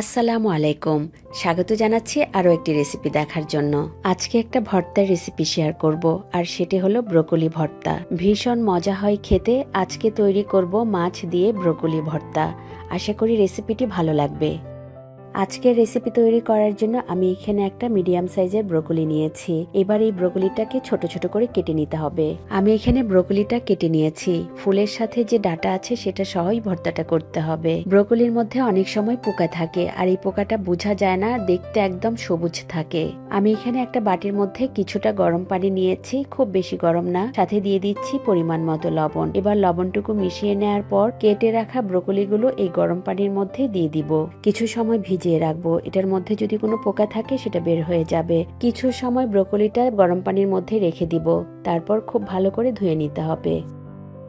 আসসালামু আলাইকুম। স্বাগত জানাচ্ছি আরও একটি রেসিপি দেখার জন্য। আজকে একটা ভর্তার রেসিপি শেয়ার করব, আর সেটি হলো ব্রোকলি ভর্তা। ভীষণ মজা হয় খেতে, আজকে তৈরি করব মাছ দিয়ে ব্রোকলি ভর্তা। আশা করি রেসিপিটি ভালো লাগবে। আজকের রেসিপি তৈরি করার জন্য আমি এখানে একটা মিডিয়াম সাইজের ব্রোকলি নিয়েছি। এবার এই ব্রোকলিটাকে ছোট ছোট করে কেটে নিতে হবে। আমি এখানে ব্রোকলিটা কেটে নিয়েছি। ফুলের সাথে যে ডাটা আছে সেটা সহই ভর্তাটা করতে হবে। ব্রোকলির মধ্যে অনেক সময় পোকা থাকে আর এই পোকাটা বোঝা যায় না, দেখতে একদম সবুজ থাকে। আমি এখানে একটা বাটির মধ্যে কিছুটা গরম পানি নিয়েছি, খুব বেশি গরম না। সাথে দিয়ে দিচ্ছি পরিমাণ মতো লবণ। এবার লবণটুকু মিশিয়ে নেওয়ার পর কেটে রাখা ব্রোকলিগুলো এই গরম পানির মধ্যে দিয়ে দিব। কিছু সময় ভিজিয়ে রাখব। এটার মধ্যে যদি কোনো পোকা থাকে, সেটা বের হয়ে যাবে। কিছু সময় ব্রোকলিটা গরম পানির মধ্যে রেখে দিব। তারপর খুব ভালো করে ধুয়ে নিতে হবে।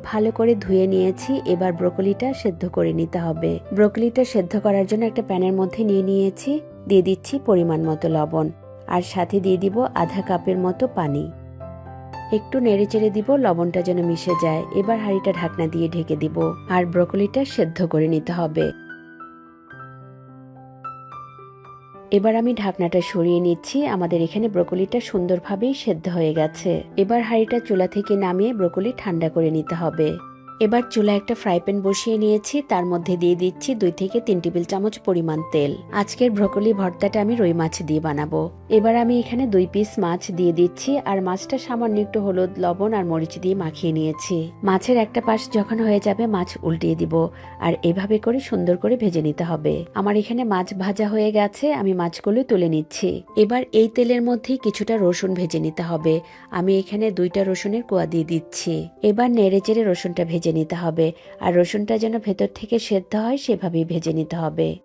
ভালো করে ধুয়ে নিয়েছি, এবার ব্রোকলিটা সেদ্ধ করে নিতে হবে। ব্রোকলিটা সেদ্ধ করার জন্য একটা প্যানের মধ্যে নিয়ে নিয়েছি, দিয়ে দিচ্ছি পরিমাণ মতো লবণ। আর সাথে দিয়ে দিব আধা কাপের মতো পানি। একটু নেড়ে চেড়ে দিব, লবণটা যেন মিশে যায়। এবার হাঁড়িটা ঢাকনা দিয়ে ঢেকে দিব। আর ব্রোকলিটা সেদ্ধ করে নিতে হবে। এবার আমি ঢাকনাটা সরিয়ে নিচ্ছি। আমাদের এখানে ব্রকোলিটা সুন্দরভাবেই সেদ্ধ হয়ে গেছে। এবার হাঁড়িটা চুলা থেকে নামিয়ে ব্রকোলি ঠান্ডা করে নিতে হবে। এবার চুলা একটা ফ্রাই প্যান বসিয়ে নিয়েছি, তার মধ্যে দিয়ে দিচ্ছি দুই থেকে তিন টেবিল চামচ পরিমাণ তেল। আজকের ব্রোকলি ভর্তাটা আমি রুই মাছ দিয়ে বানাবো। এবার আমি এখানে দুই পিস মাছ দিয়ে দিচ্ছি, আর মাছটা সামান্য একটু হলুদ, লবণ আর মরিচ দিয়ে মাখিয়ে নিয়েছি। মাছের একটা পাশ যখন হয়ে যাবে, মাছ উল্টিয়ে দিব, আর এভাবে করে সুন্দর করে ভেজে নিতে হবে। আমার এখানে মাছ ভাজা হয়ে গেছে, আমি মাছগুলো তুলে নিচ্ছি। এবার এই তেলের মধ্যে কিছুটা রসুন ভেজে নিতে হবে। আমি এখানে দুইটা রসুনের কোয়া দিয়ে দিচ্ছি। এবার নেড়ে চেড়ে রসুনটা ভেজে নিতে হবে, আর রসুনটা যেন ভেতর থেকে সেদ্ধ হয় সেভাবেই ভেজে নিতে হবে।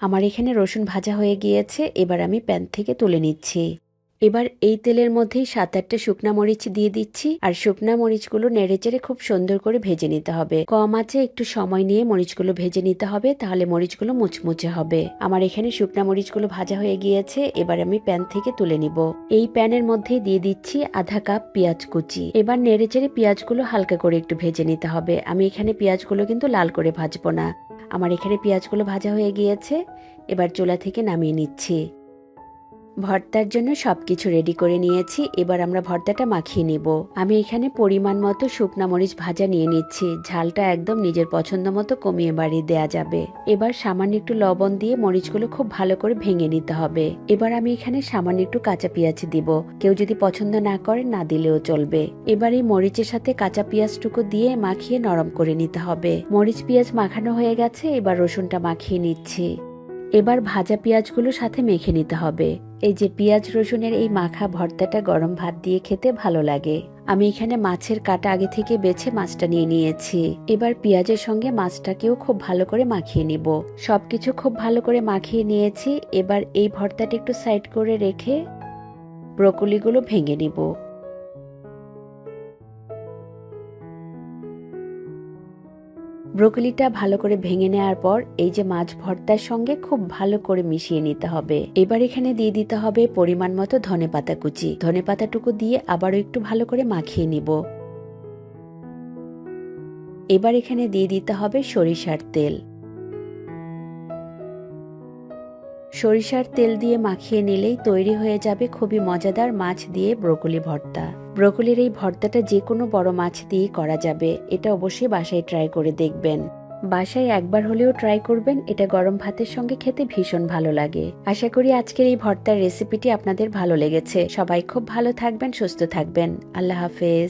আমার এখানে রসুন ভাজা হয়ে গিয়েছে, এবার আমি প্যান থেকে তুলে নিচ্ছি। এবার এই তেলের মধ্যেই সাত আটটা শুকনা মরিচ দিয়ে দিচ্ছি, আর শুকনা মরিচগুলো নেড়েচেড়ে খুব সুন্দর করে ভেজে নিতে হবে। কম আছে, একটু সময় নিয়ে মরিচগুলো ভেজে নিতে হবে, তাহলে মরিচগুলো মুচমুচে হবে। আমার এখানে শুকনা মরিচগুলো ভাজা হয়ে গিয়েছে, এবার আমি প্যান থেকে তুলে নিব। এই প্যানের মধ্যে দিয়ে দিচ্ছি আধা কাপ পেঁয়াজ কুচি। এবার নেড়েচেড়ে পেঁয়াজগুলো হালকা করে একটু ভেজে নিতে হবে। আমি এখানে পেঁয়াজগুলো কিন্তু লাল করে ভাজবো না। আমার এখানে পেঁয়াজগুলো ভাজা হয়ে গিয়েছে, এবার চুলা থেকে নামিয়ে নিচ্ছি। ভর্তার জন্য সব কিছু রেডি করে নিয়েছি, এবার আমরা ভর্তাটা মাখিয়ে নেব। আমি এখানে পরিমাণ মতো শুকনা মরিচ ভাজা নিয়ে নিচ্ছি, ঝালটা একদম নিজের পছন্দ মতো কমিয়ে বাড়িয়ে দেয়া যাবে। এবার সামান্য একটু লবণ দিয়ে মরিচগুলো খুব ভালো করে ভেঙে নিতে হবে। এবার আমি এখানে সামান্য একটু কাঁচা পেঁয়াজ দিব। কেউ যদি পছন্দ না করে, না দিলেও চলবে। এবার এই মরিচের সাথে কাঁচা পেঁয়াজটুকু দিয়ে মাখিয়ে নরম করে নিতে হবে। মরিচ পেঁয়াজ মাখানো হয়ে গেছে, এবার রসুনটা মাখিয়ে নিচ্ছি। এবার ভাজা পেঁয়াজগুলো সাথে মেখে নিতে হবে। এই যে পেঁয়াজ রসুনের এই মাখা ভর্তাটা গরম ভাত দিয়ে খেতে ভালো লাগে। আমি এখানে মাছের কাটা আগে থেকে বেছে মাছটা নিয়ে নিয়েছি। এবার পেঁয়াজের সঙ্গে মাছটাকেও খুব ভালো করে মাখিয়ে নিব। সবকিছু খুব ভালো করে মাখিয়ে নিয়েছি। এবার এই ভর্তাটা একটু সাইড করে রেখে ব্রকলিগুলো ভেঙে নিব। ব্রোকলিটা ভালো করে ভেঙে নেওয়ার পর এই যে মাছ ভর্তার সঙ্গে খুব ভালো করে মিশিয়ে নিতে হবে। এবার এখানে দিয়ে দিতে হবে পরিমাণ মতো ধনে পাতা কুচি। ধনে পাতাটুকু দিয়ে আবারও একটু ভালো করে মাখিয়ে নিব। এবার এখানে দিয়ে দিতে হবে সরিষার তেল। সরিষার তেল দিয়ে মাখিয়ে নিলেই তৈরি হয়ে যাবে খুবই মজাদার মাছ দিয়ে ব্রোকলি ভর্তা। ব্রোকলির এই ভর্তাটা যে কোনো বড় মাছ দিয়েই করা যাবে, এটা অবশ্যই বাসায় ট্রাই করে দেখবেন। বাসায় একবার হলেও ট্রাই করবেন, এটা গরম ভাতের সঙ্গে খেতে ভীষণ ভালো লাগে। আশা করি আজকের এই ভর্তার রেসিপিটি আপনাদের ভালো লেগেছে। সবাই খুব ভালো থাকবেন, সুস্থ থাকবেন। আল্লাহ হাফেজ।